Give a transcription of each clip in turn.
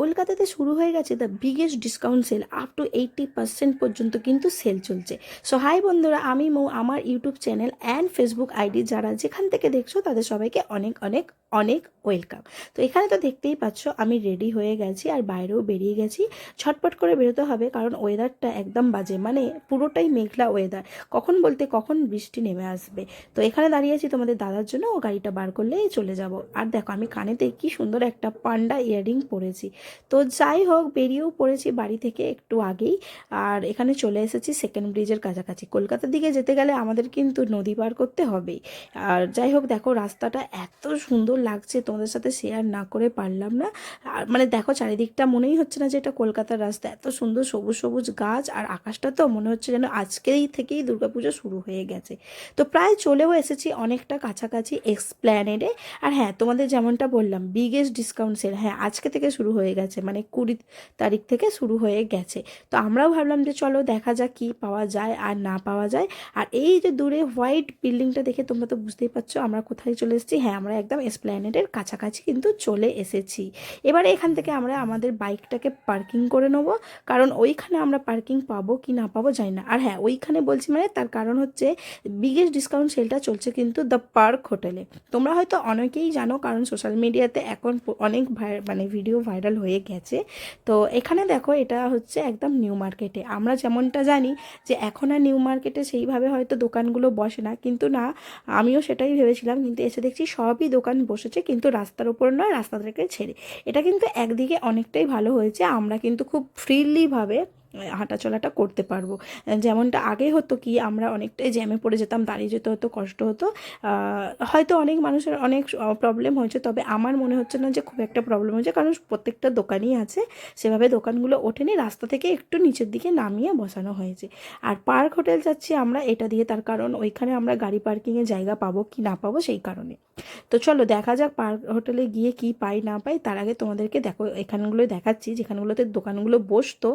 কলকাতাতে শুরু হয়ে গেছে the biggest discount sale up to eighty percent পর্যন্ত কিন্তু সেল চলছে। সো হাই বন্ধুরা, আমি মৌ, আমার YouTube channel and Facebook ID যারা যেখান থেকে দেখছ, তাদের সবাইকে অনেক অনেক অনেক ওয়েলকাম তো এখানে তো দেখতেই পাচ্ছ, আমি রেডি হয়ে গেছি আর বাইরেও বেরিয়ে গেছি। ছটপট করে বেরোতে হবে কারণ ওয়েদারটা একদম বাজে মানে পুরোটাই মেঘলা ওয়েদার কখন বলতে কখন বৃষ্টি নেমে আসবে। তো এখানে দাঁড়িয়ে আছি তোমাদের দাদার জন্য, ও গাড়িটা বার করলেই চলে যাব। আর দেখো, আমি কানেতে কি সুন্দর একটা পান্ডা ইয়ারিং পরেছি। তো যাই হোক, বেরিয়েও পড়েছি বাড়ি থেকে একটু আগেই। আর এখানে চলে এসেছি সেকেন্ড ব্রিজের কাছাকাছি। কলকাতার দিকে যেতে গেলে আমাদের কিন্তু নদী পার করতে হবেই আর যাই হোক, দেখো রাস্তাটা এত সুন্দর লাগছে, তোমাদের সাথে শেয়ার না করে পারলাম না। আর মানে দেখো, চারিদিকটা মনেই হচ্ছে না যে এটা কলকাতার রাস্তা। এত সুন্দর সবুজ সবুজ গাছ, আর আকাশটা তো মনে হচ্ছে যেন আজকেই থেকেই দুর্গাপুজো শুরু হয়ে গেছে। তো প্রায় চলেও এসেছি অনেকটা কাছাকাছি এক্সপ্ল্যানেডে আর হ্যাঁ তোমাদের যেমনটা বললাম বিগেস্ট ডিসকাউন্ট সেল হ্যাঁ আজকে থেকে শুরু হয়ে গেছে মানে কুড়ি তারিখ থেকে শুরু হয়ে গেছে। তো আমরাও ভাবলাম যে চলো দেখা যাক কী পাওয়া যায় আর না পাওয়া যায়। আর এই যে দূরে হোয়াইট বিল্ডিংটা দেখে তোমরা তো বুঝতেই পারছ, আমরা কোথায় চলে এসেছি? হ্যাঁ আমরা একদম এসপ্ল্যানেডের কাছাকাছি কিন্তু চলে এসেছি। এবারে এখান থেকে আমরা আমাদের বাইকটাকে পার্কিং করে নেব, কারণ ওইখানে আমরা পার্কিং পাবো কি না পাবো জানি না। আর হ্যাঁ ওইখানে বলছি মানে তার কারণ হচ্ছে বিগেস্ট ডিসকাউন্ট সেলটা চলছে কিন্তু দ্য পার্ক হোটেলে। তোমরা হয়তো অনেকেই জানো, কারণ সোশ্যাল মিডিয়াতে এখন অনেক মানে ভিডিও ভাইরাল হয়ে গেছে। তো এখানে দেখো এটা হচ্ছে একদম নিউ মার্কেটে আমরা যেমনটা জানি যে এখন আর নিউ মার্কেটে সেইভাবে হয়তো দোকানগুলো বসে না। কিন্তু না, আমিও সেটাই ভেবেছিলাম। কিন্তু এসে দেখছি সবই দোকান বসেছে, কিন্তু রাস্তার উপর নয় রাস্তা থেকে ছেড়ে। এটা কিন্তু একদিকে অনেকটাই ভালো হয়েছে। আমরা কিন্তু খুব ফ্রিলিভাবে হাঁটাচলাটা করতে পারব। যেমনটা আগে হতো কি, আমরা অনেকটাই জ্যামে পড়ে যেতাম, দাঁড়িয়ে যেতে হতো, কষ্ট হতো। হয়তো অনেক মানুষের অনেক প্রবলেম হয়েছে, তবে আমার মনে হচ্ছে না যে খুব একটা প্রবলেম হয়েছে, কারণ প্রত্যেকটা দোকানই আছে। সেভাবে দোকানগুলো ওঠেনি, রাস্তা থেকে একটু নিচের দিকে নামিয়ে বসানো হয়েছে। আর পার্ক হোটেল যাচ্ছি আমরা, এটা দিয়ে তার কারণ ওইখানে আমরা গাড়ি পার্কিংয়ের জায়গা পাবো কি না পাবো সেই কারণে। তো চলো, দেখা যাক পার্ক হোটেলে গিয়ে কি পাই না পাই, তার আগে তোমাদেরকে দেখো এখানগুলো দেখাচ্ছি, যেখানগুলোতে দোকানগুলো বসতো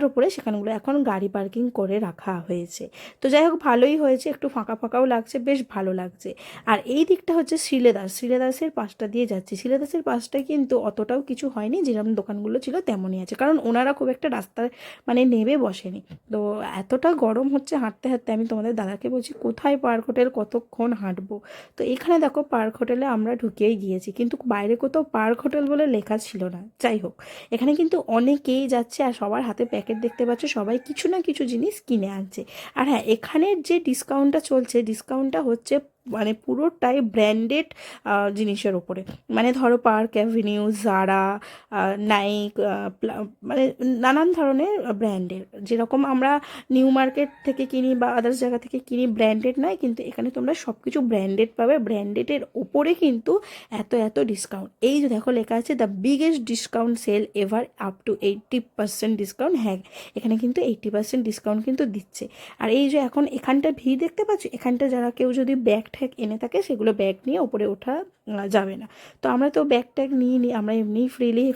রাস্তার উপরে সেখানগুলো এখন গাড়ি পার্কিং করে রাখা হয়েছে। তো যাই হোক, ভালোই হয়েছে, একটু ফাঁকা ফাঁকাও লাগছে, বেশ ভালো লাগছে। আর এই দিকটা হচ্ছে শ্রীলেদাস শ্রীলেদাসের পাশটা দিয়ে যাচ্ছি। শ্রীলেদাসের পাশটা কিন্তু অতটাও কিছু হয়নি যেরকম দোকানগুলো ছিল তেমনই আছে। কারণ ওনারা খুব একটা রাস্তায় মানে নেবে বসেনি। তো এতটা গরম হচ্ছে হাঁটতে হাঁটতে, আমি তোমাদের দাদাকে বলছি, কোথায় পার্ক হোটেল? কতক্ষণ হাঁটবো? তো এখানে দেখো পার্ক হোটেলে আমরা ঢুকেই গিয়েছি, কিন্তু বাইরে কোথাও পার্ক হোটেল বলে লেখা ছিল না। যাই হোক, এখানে কিন্তু অনেকেই যাচ্ছে আর সবার হাতে প্যাকেট দেখতে পাচ্ছ, সবাই কিছু না কিছু জিনিস কিনে আনছে। আর হ্যাঁ এখানের যে ডিসকাউন্টটা চলছে ডিসকাউন্টটা হচ্ছে মানে পুরোটাই ব্র্যান্ডেড জিনিসের ওপরে মানে ধরো পার্ক অ্যাভিনিউ জারা নাইক মানে নানান ধরনের ব্র্যান্ডের যেরকম আমরা নিউ মার্কেট থেকে কিনি বা আদার্স জায়গা থেকে কিনি ব্র্যান্ডেড নয়, কিন্তু এখানে তোমরা সব কিছু ব্র্যান্ডেড পাবে ব্র্যান্ডেডের ওপরে কিন্তু এত এত ডিসকাউন্ট এই যে দেখো লেখা আছে the biggest discount sale ever up to eighty percent discount হ্যাঁ এখানে কিন্তু এইট্টি পার্সেন্ট ডিসকাউন্ট কিন্তু দিচ্ছে। আর এই যে এখন এখানটা ভিড় দেখতে পাচ্ছ? এখানটা যারা কেউ যদি ব্যাগ ট্যাগ এনে থাকে, সেগুলো ব্যাগ নিয়ে ওপরে ওঠা যাবে না। তো আমরা তো ব্যাগ ট্যাগ নিয়ে নিই আমরা এমনি ফ্রিলি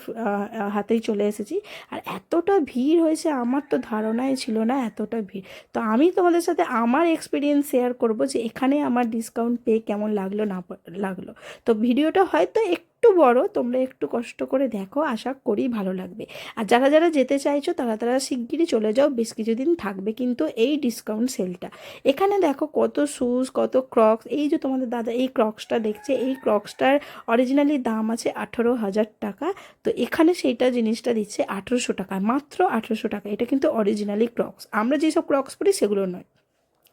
হাতেই চলে এসেছি। আর এতটা ভিড় হয়েছে, আমার তো ধারণাই ছিল না এতটা ভিড়। তো আমি তোমাদের সাথে আমার এক্সপিরিয়েন্স শেয়ার করব যে এখানে আমার ডিসকাউন্ট পেয়ে কেমন লাগল, না লাগল। তো ভিডিওটা হয়তো একটু বড়, তোমরা একটু কষ্ট করে দেখো, আশা করি ভালো লাগবে। আর যারা যারা যেতে চাইছো, তারা তারা শিগগিরই চলে যাও, বেশ কিছুদিন থাকবে কিন্তু এই ডিসকাউন্ট সেলটা এখানে দেখো কত শুজ কত ক্রক্স এই যে তোমাদের দাদা এই ক্রক্সটা দেখছে, এই ক্রক্সটার অরিজিনালি দাম আছে আঠেরো হাজার টাকা। তো এখানে সেইটা জিনিসটা দিচ্ছে আঠেরোশো টাকা, মাত্র আঠেরোশো টাকা। এটা কিন্তু অরিজিনালি ক্রক্স আমরা যেসব ক্রক্স পরি, সেগুলো নয়।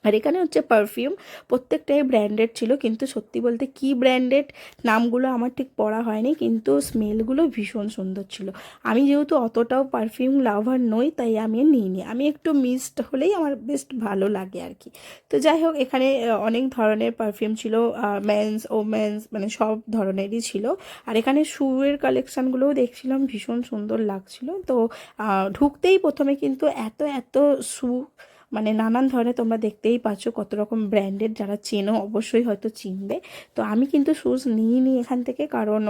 আর এখানে হচ্ছে পারফিউম প্রত্যেকটাই ব্র্যান্ডেড ছিল, কিন্তু সত্যি বলতে কি ব্র্যান্ডেড নামগুলো আমার ঠিক পড়া হয়নি, কিন্তু স্মেলগুলো ভীষণ সুন্দর ছিল। আমি যেহেতু অতটাও পারফিউম লাভার নই, তাই আমি নিইনি। আমি একটু মিক্সড হলেই আমার বেশ ভালো লাগে আর কি। তো যাই হোক, এখানে অনেক ধরনের পারফিউম ছিল মেন্স ও মেন্স মানে সব ধরনেরই ছিল। আর এখানে শুয়ের কালেকশানগুলোও দেখছিলাম, ভীষণ সুন্দর লাগছিল। তো ঢুকতেই প্রথমে কিন্তু এত এত শু মানে নানান ধরনের তোমরা দেখতেই পাচ্ছ কত রকম ব্র্যান্ডেড যারা চেনো অবশ্যই হয়তো চিনবে। তো আমি কিন্তু শ্যুজ নিইনি এখান থেকে কারণ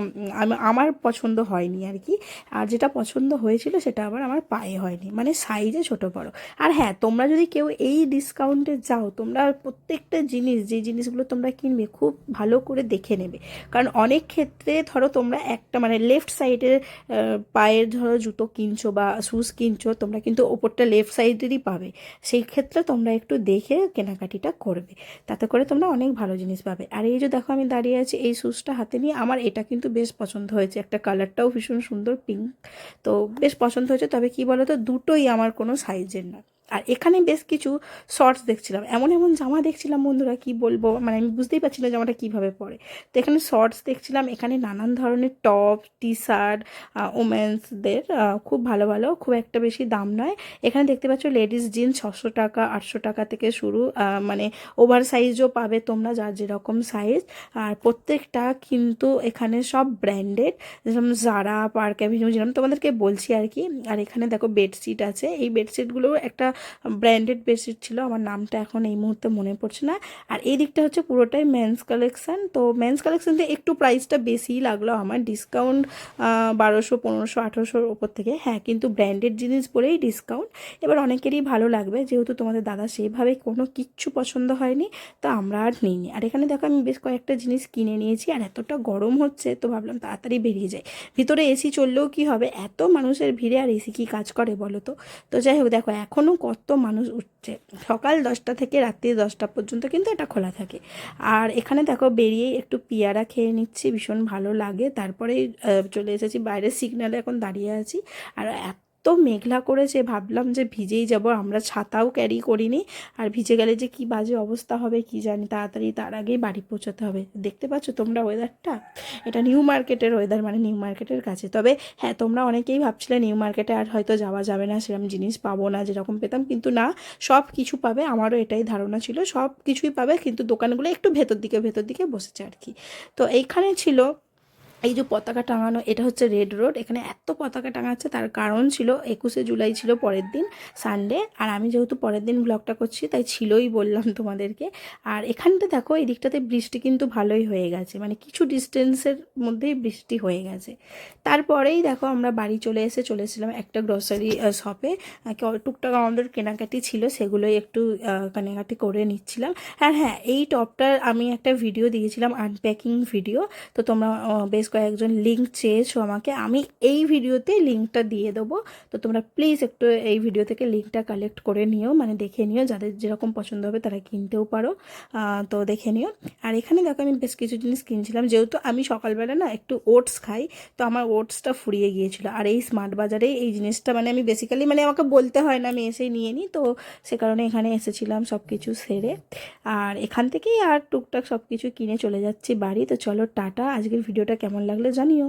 আমি, আমার পছন্দ হয়নি আর কি। আর যেটা পছন্দ হয়েছিল সেটা আবার আমার পায়ে হয়নি। মানে সাইজে ছোট বড়। আর হ্যাঁ তোমরা যদি কেউ এই ডিসকাউন্টে যাও, তোমরা প্রত্যেকটা জিনিস, যে জিনিসগুলো তোমরা কিনবে খুব ভালো করে দেখে নেবে। কারণ অনেক ক্ষেত্রে ধরো তোমরা একটা মানে লেফট সাইডের পায়ের ধরো জুতো কিনছো বা শুজ কিনছো, তোমরা কিন্তু ওপরটা লেফট সাইডেরই পাবে। সেই ক্ষেত্রে তোমরা একটু দেখে কেনাকাটিটা করবে। তাতে করে তোমরা অনেক ভালো জিনিস পাবে। আর এই যে দেখো আমি দাঁড়িয়ে আছি, এই শ্যুজটা হাতে নিয়ে আমার এটা কিন্তু বেশ পছন্দ হয়েছে। একটা কালারটাও ভীষণ সুন্দর পিঙ্ক তো বেশ পছন্দ হয়েছে। তবে কি বলো তো দুটোই আমার কোনো সাইজের না। আর এখানে বেশ কিছু শর্টস দেখছিলাম। এমন এমন জামা দেখছিলাম বন্ধুরা, কি বলব? মানে আমি বুঝতেই পারছি না জামাটা কীভাবে পরে। তো এখানে শর্টস দেখছিলাম, এখানে নানান ধরনের টপ টি শার্ট ওমেন্সদের খুব ভালো ভালো, খুব একটা বেশি দাম নয়। এখানে দেখতে পাচ্ছ লেডিস জিন্স ছশো টাকা, আটশো টাকা থেকে শুরু মানে ওভার সাইজও পাবে তোমরা যার যেরকম সাইজ আর প্রত্যেকটা কিন্তু এখানে সব ব্র্যান্ডেড যেরকম জারা পার্ক অ্যাভিনিউ যেরকম তোমাদেরকে বলছি আর কি। আর এখানে দেখো বেডশিট আছে। এই বেডশিটগুলো একটা ব্র্যান্ডেড বেডশিট ছিল, আমার নামটা এখন এই মুহূর্তে মনে পড়ছে না। আর এই দিকটা হচ্ছে পুরোটাই মেন্স কালেকশান তো মেন্স কালেকশন দিয়ে একটু প্রাইসটা বেশিই লাগল আমার ডিসকাউন্ট বারোশো, পনেরোশো, আঠেরোশোর ওপর থেকে। হ্যাঁ কিন্তু ব্র্যান্ডেড জিনিস পরেই ডিসকাউন্ট এবার অনেকেরই ভালো লাগবে, যেহেতু তোমাদের দাদা সেইভাবে কোনো কিচ্ছু পছন্দ হয়নি, তো আমরা আর নিইনি। আর এখানে দেখো, আমি বেশ কয়েকটা জিনিস কিনে নিয়েছি, আর এতটা গরম হচ্ছে, তো ভাবলাম তাড়াতাড়ি বেরিয়ে যাই। ভিতরে এসি চললেও কি হবে? এত মানুষের ভিড়ে আর এসি কি কাজ করে বলো তো? তো যাই হোক, দেখো এখনও কত মানুষ উঠছে। সকাল দশটা থেকে রাত্রি দশটা পর্যন্ত কিন্তু এটা খোলা থাকে। আর এখানে দেখো বেরিয়ে একটু পেয়ারা খেয়ে নিচ্ছি, ভীষণ ভালো লাগে। তারপরেই চলে এসেছি বাইরে সিগনালে এখন দাঁড়িয়ে আছি। আর এত মেঘলা করেছে, ভাবলাম যে ভিজেই যাব, আমরা ছাতাও ক্যারি করিনি। আর ভিজে গেলে যে কি বাজে অবস্থা হবে কি জানি, তাড়াতাড়ি তার আগেই বাড়ি পৌঁছাতে হবে। দেখতে পাচ্ছ তোমরা ওয়েদারটা এটা নিউ মার্কেটের ওয়েদার মানে নিউ মার্কেটের কাছে। তবে হ্যাঁ তোমরা অনেকেই ভাবছিলে নিউ মার্কেটে আর হয়তো যাওয়া যাবে না, সেরকম জিনিস পাবো না, যেরকম পেতাম। কিন্তু না, সব কিছু পাবে, আমারও এটাই ধারণা ছিল, সব কিছুই পাবে, কিন্তু দোকানগুলো একটু ভেতর দিকে ভেতর দিকে বসেছে আর কি। তো এইখানে ছিল এই যে পতাকা টাঙানো, এটা হচ্ছে রেড রোড এখানে এত পতাকা টাঙাচ্ছে, তার কারণ ছিল একুশে জুলাই ছিল পরের দিন সানডে আর আমি যেহেতু পরের দিন ব্লগটা করছি, তাই ছিলই বললাম তোমাদেরকে। আর এখানটা দেখো, এই দিকটাতে বৃষ্টি কিন্তু ভালোই হয়ে গেছে। মানে কিছু ডিস্টেন্সের মধ্যেই বৃষ্টি হয়ে গেছে। তারপরেই দেখো, আমরা বাড়ি চলে এসে চলে এসেছিলাম একটা গ্রসারি শপে টুকটাক আমাদের কেনাকাটি ছিল, সেগুলোই একটু কেনাকাটি করে নিচ্ছিলাম। আর হ্যাঁ এই টপটার আমি একটা ভিডিও দিয়েছিলাম আনপ্যাকিং ভিডিও তো তোমরা বেশ কয়েকজন লিঙ্ক চেয়েছো আমাকে, আমি এই ভিডিওতে লিঙ্কটা দিয়ে দেবো। তো তোমরা প্লিজ একটু এই ভিডিও থেকে লিঙ্কটা কালেক্ট করে নিও মানে দেখে নিও যাদের যেরকম পছন্দ হবে তারা কিনতেও পারো। তো দেখে নিও। আর এখানে দেখো আমি বেশ কিছু জিনিস কিনছিলাম, যেহেতু আমি সকালবেলা না একটু ওটস খাই, তো আমার ওটসটা ফুরিয়ে গিয়েছিল। আর এই স্মার্ট বাজারে এই জিনিসটা মানে আমি বেসিক্যালি মানে আমাকে বলতে হয় না, আমি এসেই নিয়ে নিই। তো সে কারণে এখানে এসেছিলাম সব কিছু সেরে। আর এখান থেকেই আর টুকটাক সব কিছু কিনে চলে যাচ্ছি বাড়ি। তো চলো টাটা, আজকের ভিডিওটা কেমন লাগলে জানিও।